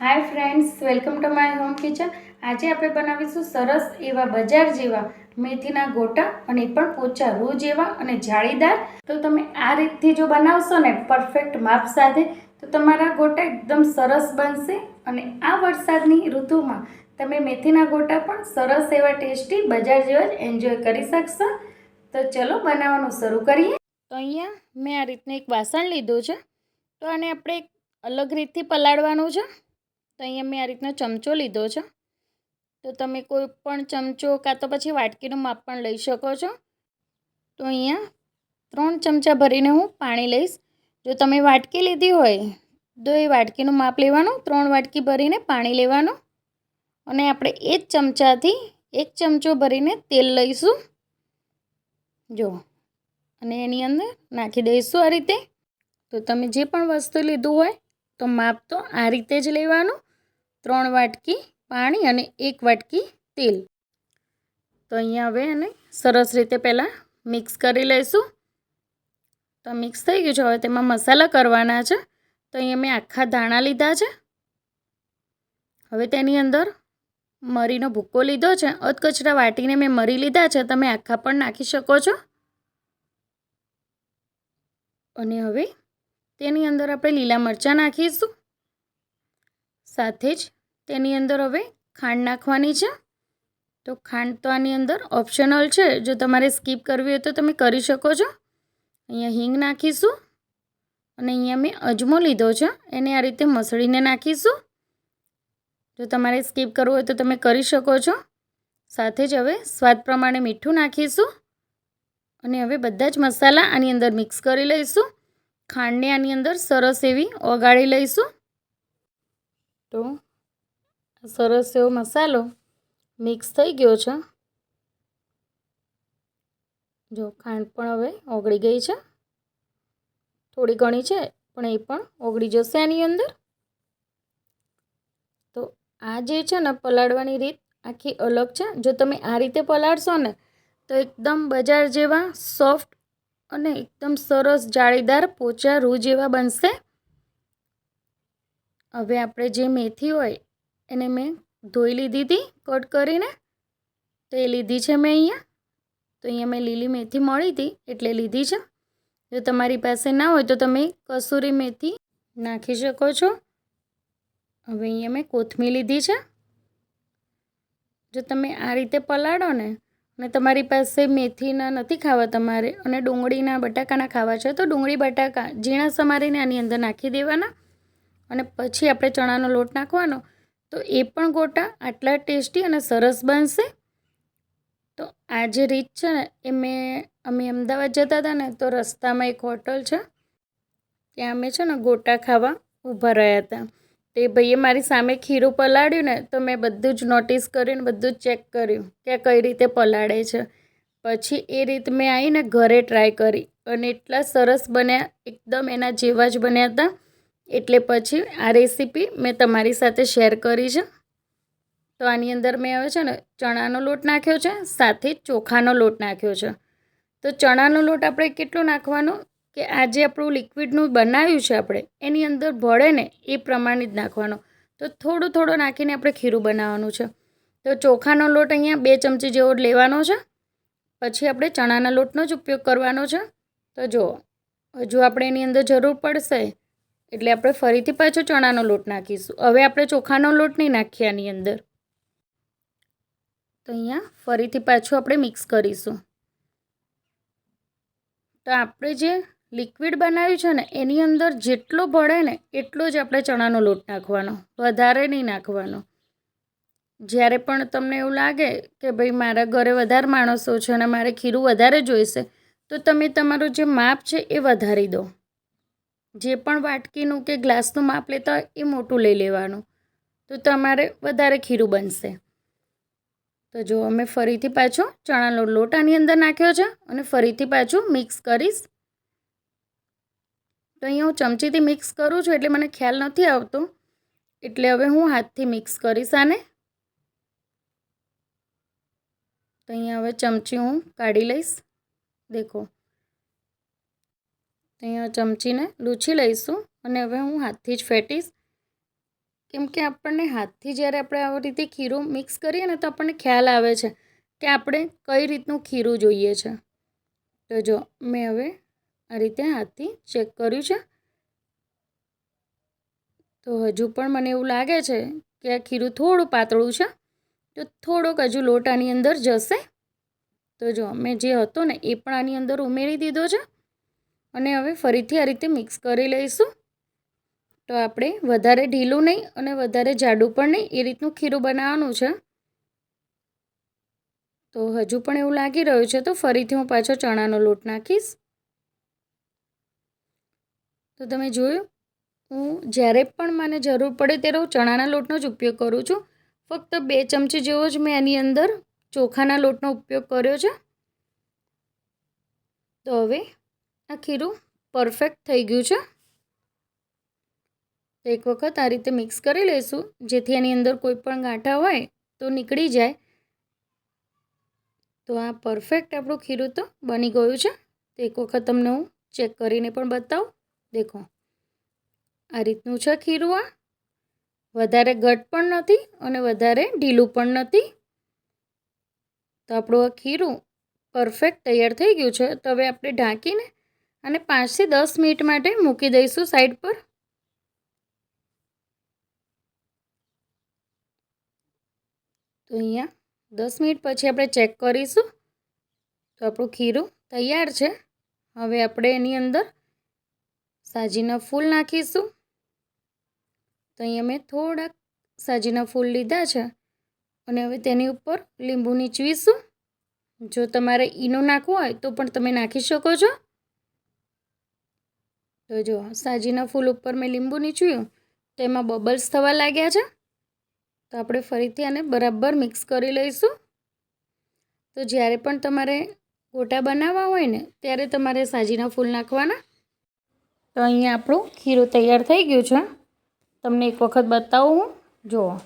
Hi friends welcome to my home kitchen આજે આપણે બનાવીશું સરસ એવા બજાર જેવા મેથીના ગોટા અને પણ પોચા રૂ જેવા અને જાળીદાર. તો તમે આ રીતથી જો બનાવશો ને પરફેક્ટ માપ સાથે, તો તમારા ગોટા એકદમ સરસ બનશે અને આ વરસાદની ઋતુમાં તમે મેથીના ગોટા પણ સરસ એવા ટેસ્ટી બજાર જેવા જ એન્જોય કરી શકશો. તો ચલો બનાવવાનું શરૂ કરીએ. તો અહીંયા મેં આ રીતનું એક વાસણ લીધું છે. તો આને આપણે અલગ રીતથી પલાળવાનું છે. તો અહીંયા મેં આ રીતનો ચમચો લીધો છે. તો તમે કોઈ પણ ચમચો કાં તો પછી વાટકીનું માપ પણ લઈ શકો છો. તો અહીંયા ત્રણ ચમચા ભરીને હું પાણી લઈશ. જો તમે વાટકી લીધી હોય તો એ વાટકીનું માપ લેવાનું, ત્રણ વાટકી ભરીને પાણી લેવાનું. અને આપણે એ જ ચમચાથી એક ચમચો ભરીને તેલ લઈશું. જો, અને એની અંદર નાખી દઈશું આ રીતે. તો તમે જે પણ વસ્તુ લીધું હોય તો માપ તો આ રીતે જ લેવાનું. ત્રણ વાટકી પાણી અને એક વાટકી તેલ. તો અહીંયા હવે એને સરસ રીતે પહેલાં મિક્સ કરી લઈશું. તો મિક્સ થઈ ગયું છે. હવે તેમાં મસાલા કરવાના છે. તો અહીંયા મેં આખા ધાણા લીધા છે. હવે તેની અંદર મરીનો ભૂક્કો લીધો છે. અધકચરા વાટીને મેં મરી લીધા છે. તમે આખા પણ નાખી શકો છો. અને હવે તેની અંદર આપણે લીલા મરચાં નાખીશું. સાથે જ તેની અંદર હવે ખાંડ નાખવાની છે. તો ખાંડ તો આની અંદર ઓપ્શનલ છે. જો તમારે સ્કીપ કરવી હોય તો તમે કરી શકો છો. અહીંયા હિંગ નાખીશું અને અહીંયા મેં અજમો લીધો છે. એને આ રીતે મસળીને નાખીશું. જો તમારે સ્કીપ કરવું હોય તો તમે કરી શકો છો. સાથે જ હવે સ્વાદ પ્રમાણે મીઠું નાખીશું અને હવે બધા જ મસાલા આની અંદર મિક્સ કરી લઈશું. ખાંડને આની અંદર સરસ એવી ઓગાળી લઈશું. તો સરસ એવો મસાલો મિક્સ થઈ ગયો છે. જો ખાંડ પણ હવે ઓગળી ગઈ છે. થોડી ઘણી છે, પણ એ પણ ઓગળી જશે આની અંદર. તો આ જે છે ને પલાળવાની રીત આખી અલગ છે. જો તમે આ રીતે પલાળશો ને, તો એકદમ બજાર જેવા સોફ્ટ અને એકદમ સરસ જાળીદાર પોચા રૂ જેવા બનશે. હવે આપણે જે મેથી હોય એને મેં ધોઈ લીધી હતી, કટ કરીને. તો એ લીધી છે મેં અહીંયા. તો અહીંયા મેં લીલી મેથી મળી હતી, એટલે લીધી છે. જો તમારી પાસે ના હોય તો તમે કસૂરી મેથી નાખી શકો છો. હવે અહીંયા મેં કોથમી લીધી છે. જો તમે આ રીતે પલાળો ને, અને તમારી પાસે મેથીના નથી ખાવા તમારે, અને ડુંગળીના બટાકાના ખાવા છે, તો ડુંગળી, બટાકા, ઝીણા સમારીને આની અંદર નાખી દેવાના. અને પછી આપણે ચણાનો લોટ નાખવાનો, તો એ પણ ગોટા, આટલા ટેસ્ટી અને સરસ બનશે. તો આ જે રીત છે ને, એ મેં, અમે અમદાવાદ જતા હતા ને, તો રસ્તામાં એક હોટલ છે. ત્યાં અમે છે ને ગોટા ખાવા ઊભા રહ્યા હતા. તે ભાઈએ મારી સામે ખીરું પલાળ્યું ને, તો મેં બધું જ નોટિસ કર્યું ને, બધું જ ચેક કર્યું કે કઈ રીતે પલાળે છે. પછી એ રીત મેં આવીને ઘરે ટ્રાય કરી અને એટલા સરસ બન્યા, એકદમ એના જેવા જ બન્યા હતા. એટલે પછી આ રેસીપી મેં તમારી સાથે શેર કરી છે. તો આની અંદર મેં હવે છે ને ચણાનો લોટ નાખ્યો છે, સાથે ચોખાનો લોટ નાખ્યો છે. તો ચણાનો લોટ આપણે કેટલો નાખવાનો? કે આ જે આપણું લિક્વિડનું બનાવ્યું છે આપણે, એની અંદર ભળે ને એ પ્રમાણે જ નાખવાનો. તો થોડો થોડો નાખીને આપણે ખીરું બનાવવાનું છે. તો ચોખાનો લોટ અહીંયા બે ચમચી જેવો લેવાનો છે. પછી આપણે ચણાના લોટનો જ ઉપયોગ કરવાનો છે. તો જુઓ, હજુ આપણે એની અંદર જરૂર પડશે એટલે આપણે ફરીથી પાછો ચણાનો લોટ નાખીશું. હવે આપણે ચોખાનો લોટ નહીં નાખીએ આની અંદર. તો અહીંયા ફરીથી પાછું આપણે મિક્સ કરીશું. તો આપણે જે લિક્વિડ બનાવ્યું છે ને, એની અંદર જેટલો ભળે ને, એટલો જ આપણે ચણાનો લોટ નાખવાનો. વધારે નહીં નાખવાનો. જ્યારે પણ તમને એવું લાગે કે ભાઈ મારા ઘરે વધારે માણસો છે અને મારે ખીરું વધારે જોઈશે, તો તમે તમારું જે માપ છે એ વધારી દો. જે પણ વાટકીનું કે ગ્લાસનું માપ લેતા હોય એ મોટું લઈ લેવાનું. તો તમારે વધારે ખીરું બનશે. તો જો અમે ફરીથી પાછો ચણાનો લોટ આની અંદર નાખ્યો છે અને ફરીથી પાછું મિક્સ કરીશ. તો અહીંયા હું ચમચીથી મિક્સ કરું છું એટલે મને ખ્યાલ નથી આવતો. એટલે હવે હું હાથથી મિક્સ કરીશ આને. તો અહીંયા હવે ચમચી હું કાઢી લઈશ. દેખો. તો અહીંયા ચમચીને લૂછી લઈશું અને હવે હું હાથથી જ ફેટીશ. કેમ કે આપણને હાથથી જ્યારે આપણે આવી રીતે ખીરું મિક્સ કરીએ ને તો આપણને ખ્યાલ આવે છે કે આપણે કઈ રીતનું ખીરું જોઈએ છે. તો જો, મેં હવે આ રીતે હાથથી ચેક કર્યું છે. તો હજુ પણ મને એવું લાગે છે કે આ ખીરું થોડું પાતળું છે. તો થોડોક હજુ લોટ આની અંદર જશે. તો જો, મેં જે હતો ને એ પણ આની અંદર ઉમેરી દીધો છે. અને હવે ફરીથી આ રીતે મિક્સ કરી લઈશું. તો આપણે વધારે ઢીલું નહીં અને વધારે જાડું પણ નહીં એ રીતનું ખીરું બનાવવાનું છે. તો હજુ પણ એવું લાગી રહ્યું છે તો ફરીથી હું પાછો ચણાનો લોટ નાખીશ. તો તમે જોયું, હું જ્યારે પણ મને જરૂર પડે ત્યારે હું ચણાના લોટનો જ ઉપયોગ કરું છું. ફક્ત બે ચમચી જેવો જ મેં એની અંદર ચોખાના લોટનો ઉપયોગ કર્યો છે. તો હવે આ ખીરું પરફેક્ટ થઈ ગયું છે. એક વખત આ રીતે મિક્સ કરી લઈશું. જેથી એની અંદર કોઈ પણ ગાંઠા હોય તો નીકળી જાય. તો આ પરફેક્ટ આપણું ખીરું તો બની ગયું છે. તો એક વખત તમને હું ચેક કરીને પણ બતાવું. દેખો, આ રીતનું છે ખીરું આ. વધારે ઘટ પણ નથી અને વધારે ઢીલું પણ નથી. તો આપણું આ ખીરું પરફેક્ટ તૈયાર થઈ ગયું છે. તો હવે આપણે ઢાંકીને અને પાંચથી દસ મિનિટ માટે મૂકી દઈશું સાઈડ પર. તો અહીંયા દસ મિનિટ પછી આપણે ચેક કરીશું. તો આપણું ખીરું તૈયાર છે. હવે આપણે એની અંદર સાજીના ફૂલ નાખીશું. તો અહીંયા મેં થોડાક સાજીના ફૂલ લીધા છે. અને હવે તેની ઉપર લીંબુ નીચવીશું. જો તમારે ઈનો નાખવું હોય તો પણ તમે નાખી શકો છો. તો જો, સાજીના ફૂલ ઉપર મેં લીંબુ નીચવ્યું તો એમાં બબલ્સ થવા લાગ્યા છે. તો આપણે ફરીથી આને બરાબર મિક્સ કરી લઈશું. તો જ્યારે પણ તમારે ગોટા બનાવવા હોય ને, ત્યારે તમારે સાજીના ફૂલ નાખવાના. તો અહીંયા આપણું ખીરું તૈયાર થઈ ગયું છે. તમને એક વખત બતાવું હું. જુઓ.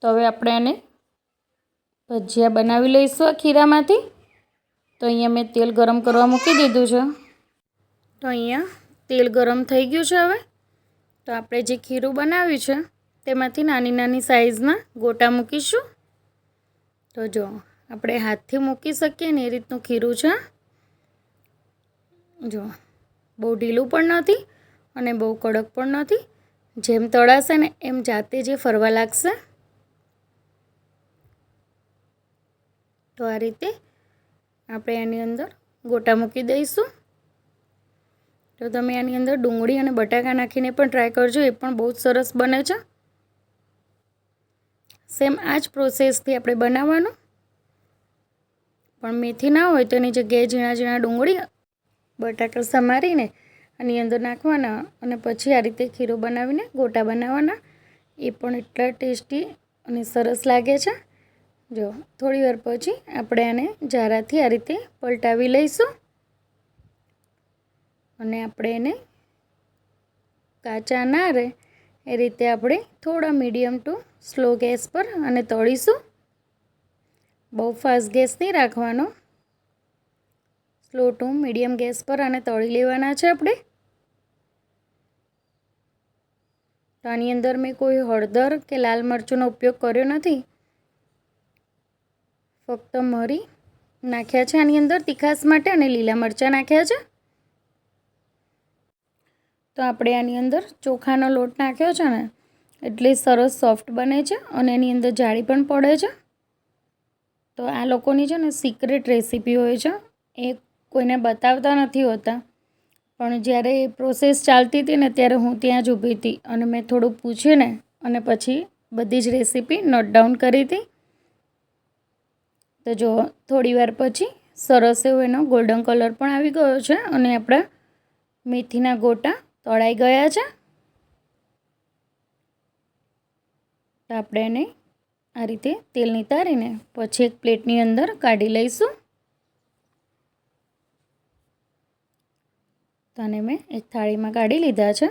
તો હવે આપણે આને ભજીયા બનાવી લઈશું આ ખીરામાંથી. તો અહીંયા મેં તેલ ગરમ કરવા મૂકી દીધું છે. તો અહીંયા તેલ ગરમ થઈ ગયું છે હવે. તો આપણે જે ખીરું બનાવ્યું છે, તેમાંથી નાની નાની સાઇઝના ગોટા મૂકીશું. તો જો, આપણે હાથથી મૂકી શકીએ ને એ રીતનું ખીરું છે. જો, બહુ ઢીલું પણ નથી અને બહુ કડક પણ નથી. જેમ તળાશે ને એમ જાતે જે ફરવા લાગશે. તો આ રીતે આપણે એની અંદર ગોટા મૂકી દઈશું. તો તમે આની અંદર ડુંગળી અને બટાકા નાખીને પણ ટ્રાય કરજો, એ પણ બહુ સરસ બને છે. સેમ આ જ પ્રોસેસથી આપણે બનાવવાનું. પણ મેથી ના હોય તો એની જગ્યાએ ઝીણા ઝીણા ડુંગળી, બટાકા સમારીને આની અંદર નાખવાના અને પછી આ રીતે ખીરો બનાવીને ગોટા બનાવવાના. એ પણ એટલા ટેસ્ટી અને સરસ લાગે છે. જો, થોડી વાર પછી આપણે આને જારાથી આ રીતે પલટાવી લઈશું. અને આપણે એને કાચા ના રહે, એ રીતે આપણે થોડા મીડિયમ ટુ સ્લો ગેસ પર અને તળીશું. બહુ ફાસ્ટ ગેસ નહીં રાખવાનો. સ્લો ટુ મીડિયમ ગેસ પર અને તળી લેવાના છે આપણે. તો આની અંદર મેં કોઈ હળદર કે લાલ મરચુંનો ઉપયોગ કર્યો નથી. ફક્ત મરી નાખ્યા છે આની અંદર તીખાસ માટે અને લીલા મરચાં નાખ્યા છે. તો આપણે આની અંદર ચોખાનો લોટ નાખ્યો છે ને, એટલે સરસ સોફ્ટ બને છે અને એની અંદર જાળી પણ પડે છે. તો આ લોકોની છે ને સિક્રેટ રેસીપી હોય છે, એ કોઈને બતાવતા નથી હોતા. પણ જ્યારે એ પ્રોસેસ ચાલતી હતી ને, ત્યારે હું ત્યાં જ ઊભી હતી અને મેં થોડું પૂછ્યું ને, અને પછી બધી જ રેસીપી નોટ ડાઉન કરી હતી. તો જો, થોડી વાર પછી સરસ એવો એનો ગોલ્ડન કલર પણ આવી ગયો છે અને આપણા મેથીના ગોટા તળાઈ ગયા છે? આપણે એને આ રીતે તેલ નિતારીને પછી એક પ્લેટની અંદર કાઢી લઈશું. તો આને મેં એક થાળીમાં કાઢી લીધા છે.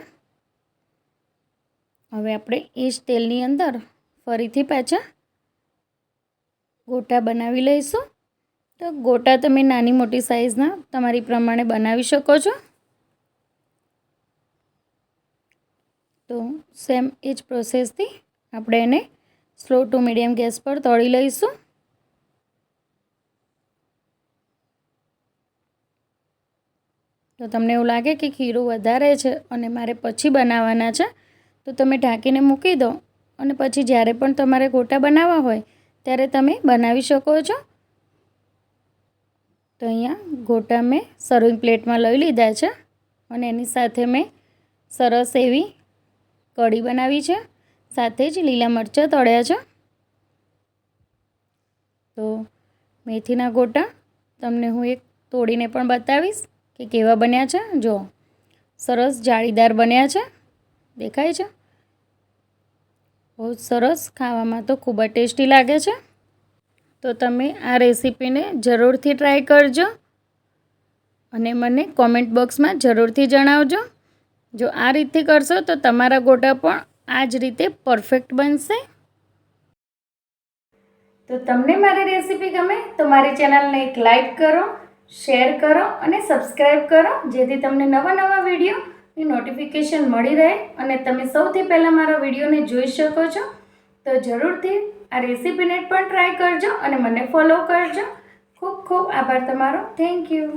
હવે આપણે એ જ તેલની અંદર ફરીથી પાછા ગોટા બનાવી લઈશું. તો ગોટા તમે નાની મોટી સાઇઝના તમારી પ્રમાણે બનાવી શકો છો. તો સેમ એ જ પ્રોસેસથી આપણે એને સ્લો ટુ મીડિયમ ગેસ પર તળી લઈશું. તો તમને એવું લાગે કે ખીરું વધારે છે અને મારે પછી બનાવવાના છે, તો તમે ઢાંકીને મૂકી દો અને પછી જ્યારે પણ તમારે ગોટા બનાવવા હોય ત્યારે તમે બનાવી શકો છો. તો અહીંયા ગોટા મેં સર્વિંગ પ્લેટમાં લઈ લીધા છે અને એની સાથે મેં સરસ એવી કઢી બનાવી છે, સાથે જ લીલા મરચાં તળ્યા છે. તો મેથીના ગોટા તમને હું એક તોડીને પણ બતાવીશ કે કેવા બન્યા છે. જો સરસ જાળીદાર બન્યા છે, દેખાય છે? બહુ સરસ, ખાવામાં તો ખૂબ જ ટેસ્ટી લાગે છે. તો તમે આ રેસીપીને જરૂરથી ટ્રાય કરજો અને મને કોમેન્ટ બોક્સમાં જરૂરથી જણાવજો. જો આ રીતે કરશો તો તમારા ગોટા પણ આ જ રીતે પરફેક્ટ બનશે. તો તમને મારી રેસીપી ગમે તો મારી ચેનલને એક લાઈક કરો, શેર કરો અને સબસ્ક્રાઈબ કરો, જેથી તમને નવા નવા વિડીયોની નોટિફિકેશન મળી રહે અને તમે સૌથી પહેલાં મારા વિડીયોને જોઈ શકો છો. તો જરૂરથી આ રેસીપીને પણ ટ્રાય કરજો અને મને ફોલો કરજો. ખૂબ ખૂબ આભાર તમારો. Thank you.